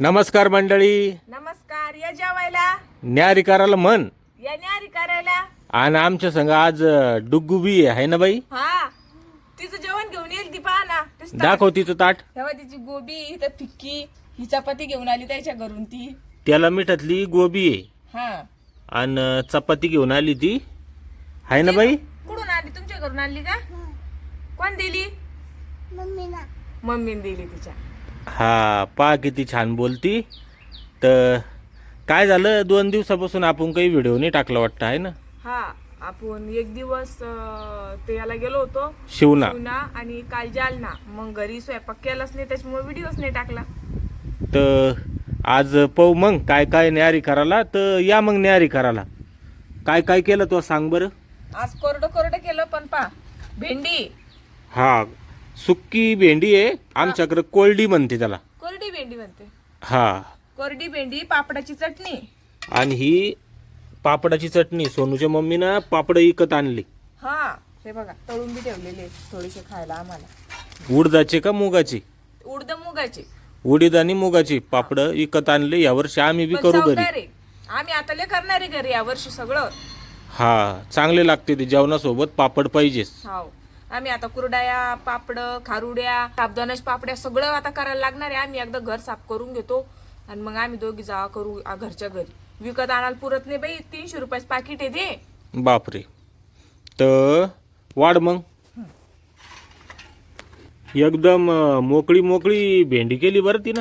नमस्कार मंडळी. नमस्कार या जेवायला? न्यारी करायला म्हण या न्यारी करायला आणि आमच्या संग आज अं, डुग्गू बी आहे ना बाई? हा. तिचं जेवण घेऊन येईल ती पहा ना. ते स्टा- दाखव तिचं ताट. तेव्हा तिची गोबी इथं फिक्की ही चपाती घेऊन आली त्याच्या घरून ती. त्याला मिठातली गोबी आहे. हा. आणि चपाती घेऊन आली ती. आहे ना बाई? कुठून आली? तुमच्या घरून आणली का? कोण दिली? मम्मीने दिली तिच्या. हा पा किती छान बोलती. तर काय झालं? दोन दिवसापासून आपण काही व्हिडिओ नाही टाकला वाटतं आहे ना? हा आपण एक दिवस अं, ते याला गेलो होतो. शिवना. पुन्हा आणि काल जालना. मग घरी स्वयंपाक केलाच नाही त्याच्यामुळे व्हिडिओच नाही टाकला. तर आज पाहू मग काय काय न्यारी करायला. तर या मग न्यारी करायला. काय काय केलं तो सांग बरं. आज कोरडं कोरडं केलं पण पा भेंडी. हा सुक्की भेंडी आहे आमच्याकडे कोल्डी म्हणते त्याला. कोरडी भेंडी म्हणते. हा. कोरडी भेंडी पापडाची चटणी. आणि ही पापडाची चटणी सोनूच्या मम्मीनं पापड विकत आणली. हा हे बघा तळून बी ठेवलेले थोडेसे खायला आम्हाला. उडदाचे का मुगाची? उडद मुगाचे. उडीद आणि मुगाची पापड विकत आणले यावर्षी आम्ही बी पण करू घरी. आहे. आम्ही आता लय करणार आहे घरी यावर्षी सगळं. हा चांगले लागते ते जेवणासोबत पापड पाहिजेच. हाव. आम्ही आता कुरडाया पापड खारुड्या साबदानाच्या पापड्या सगळं आता करायला लागणार आहे. आम्ही एकदा घर साफ करून घेतो आणि मग आम्ही दोघी जावा करू घरच्या घरी. विकत आणायला पुरत नाही बाई. तीनशे रुपयाचं पाकिट आहे ते. बापरे. तर वाढ मग. एकदम अं, मोकळी मोकळी भेंडी केली बरं ती ना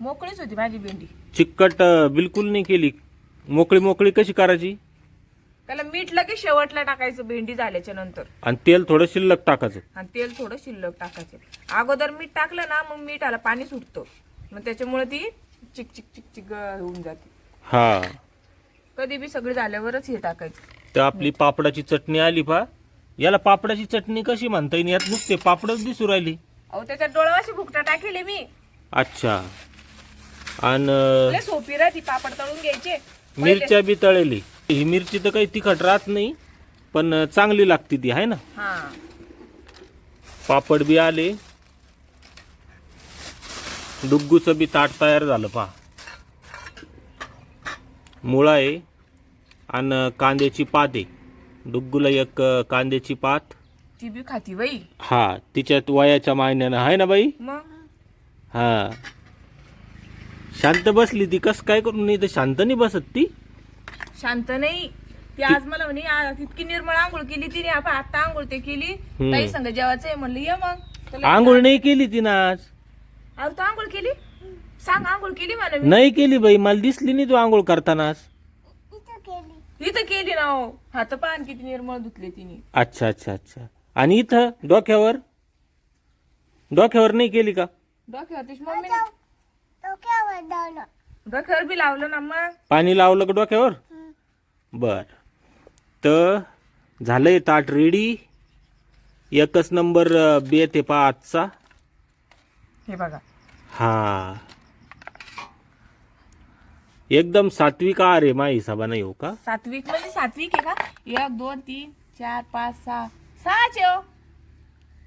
मोकळीच होती माझी भेंडी. चिकट अं, बिलकुल नाही केली. मोकळी मोकळी कशी करायची? त्याला मीठ लगेच शेवटला टाकायचं भेंडी झाल्याच्यानंतर. आणि तेल थोडं शिल्लक टाकायचं. आणि तेल थोडं शिल्लक टाकायचं. अगोदर मीठ टाकलं ना मग मिठाला पाणी सुटतं. मग त्याच्यामुळे ती चिक चिक चिक चिक होऊन जाते. हा. कधी बी सगळी झाल्यावरच हे टाकायचं. तर आपली पापडाची चटणी आली पा याला पापडाची चटणी कशी म्हणता येईल? यात नुसते पापडच दिसू राहिली. अहो त्याच्यात डोळावाशी भुकटा टाकेले मी. अच्छा. आणि लय सोपी राहती पापड तळून घ्यायचे. मिरच्या बी तळेली. ही मिरची तर काही तिखट राहत नाही पण चांगली लागते ती आहे ना? हा. पापड बी आले. डुग्गूचं बी ताट तयार झालं पहा. मुळा आहे आणि कांद्याची पात आहे. डुग्गूला एक कांद्याची पात. ती बी खाती बाई. हा तिच्यात वयाच्या मायन्यानं आहे ना बाई? मग? हा. शांत बसली ती कस काय करून नाही तर शांत नाही बसत ती? शांत नाही. ती आज मला म्हणे आ, इतकी निर्मळ आंघोळ केली तिने आपण आता आंघोळ ते केली. ताई संग जेवायचंय म्हणलं ये मग. आंघोळ नाही केली तिनं आज. अरे तू आंघोळ केली? सांग आंघोळ केली मला मी. नाही केली बाई मला दिसली नाही तू आंघोळ करताना आज इथं केली ना हो हात पान किती निर्मळ धुतले तिने. अच्छा अच्छा अच्छा. आणि इथं डोक्यावर? डोक्यावर नाही केली का? डोक्यावर तिची मम्मी डोक्यावर बी लावलं ना मग. पाणी लावलं का डोक्यावर? बर. तर झालंय ताट रेडी एकच नंबर बेत आहे पा आजचा. हे बघा. हा. एकदम सात्विक आहार आहे माझ्या हिसाबाने येऊ का? सात्विक म्हणजे सात्विक आहे का? एक दोन तीन चार पाच सहा. सहाचे हो.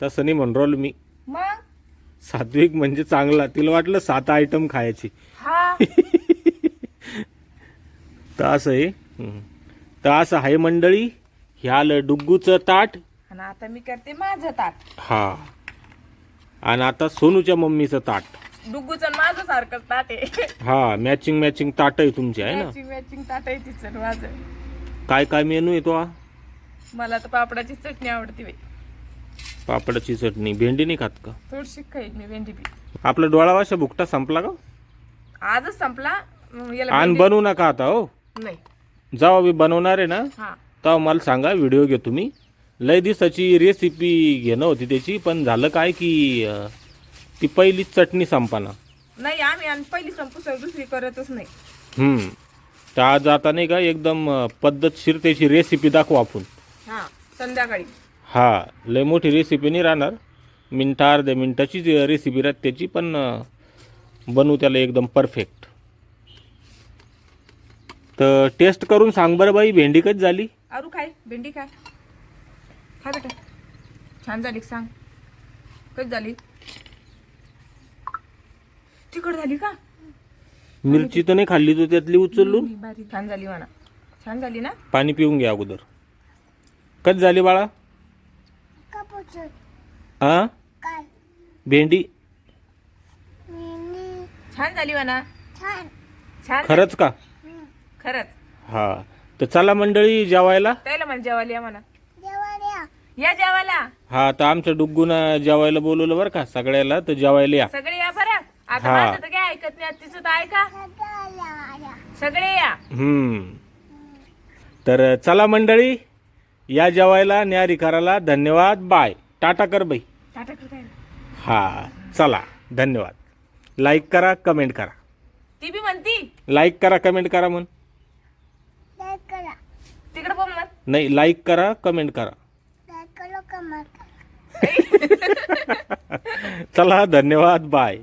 तसं नाही म्हणून राहिलो मी. मग? सात्विक म्हणजे चांगला. तिला वाटलं सात आयटम खायची. हा. तर असं आहे. हम्म. तर असं आहे मंडळी. हे आलं डुग्गूचं ताट. आणि आता मी करते माझं ताट. हा. आणि आता सोनूच्या मम्मीचं ताट. डुग्गूचं आणि माझं सारखं ताट आहे. हा मॅचिंग मॅचिंग ताट आहे तुमची आहे ना? मॅचिंग मॅचिंग ताट आहे तिचं आणि माझं. काय काय मेनू येतो हा मला तर पापडाची चटणी आवडते बाई. पापडाची चटणी. भेंडी नाही खात का? थोडीशी खाईल मी भेंडी बी. आपला डोळावाशा भुकटा संपला का? आजच संपला. मग याला आणि भेंडी- बनवू नका आता हो. नाही. जेव्हा मी बनवणार आहे ना हा. तेव्हा मला सांगा व्हिडिओ घे तुम्ही. लय दिवसाची रेसिपी घेणं होती त्याची पण झालं काय की अं, ती पहिलीच चटणी संपाना. नाही आम्ही आणि पहिली संपू सर दुसरी करतच नाही. हम्म. तर आज आता नाही का एकदम अं, पद्धतशीर त्याची रेसिपी दाखवू आपण. हा संध्याकाळी. हा लय मोठी रेसिपी नाही राहणार. मिनटा अर्ध्या मिनटाचीच रेसिपी राहते त्याची पण अं, बनवू त्याला एकदम परफेक्ट तर टेस्ट करून सांग बरं बाई भेंडी कधी झाली? आरू खाय भेंडी खाय. खा बेटा. छान झाली का सांग. कधी झाली? तिखट झाली का? मिरची तर नाही खाल्ली तू त्यातली उचलून? बारीक. छान झाली म्हणा. छान झाली ना? पाणी पिऊन घ्या अगोदर. कधी झाली बाळा? हा भेंडी? छान झाली म्हणा. छान. खरंच का? खरंच. हा. तर चला मंडळी जेवायला? त्याला जेवायला या म्हणा. या. जेवायला. हा तर आमच्या डुग्गूना जेवायला बोलवलं बरं का सगळ्याला. तर जेवायला या. सगळे या बरं. आता हा. माझं तर काय ऐकत नाही तिचं तर ऐका. सगळे या. हम्म. तर चला मंडळी या जेवायला न्यारी करायला. धन्यवाद. बाय. टाटा कर बाई. टाटा ना. हा चला. धन्यवाद. लाईक करा कमेंट करा. ती बी म्हणती. लाईक करा कमेंट करा म्हण तिकडे म्हण नाही लाईक करा कमेंट करा. चला धन्यवाद बाय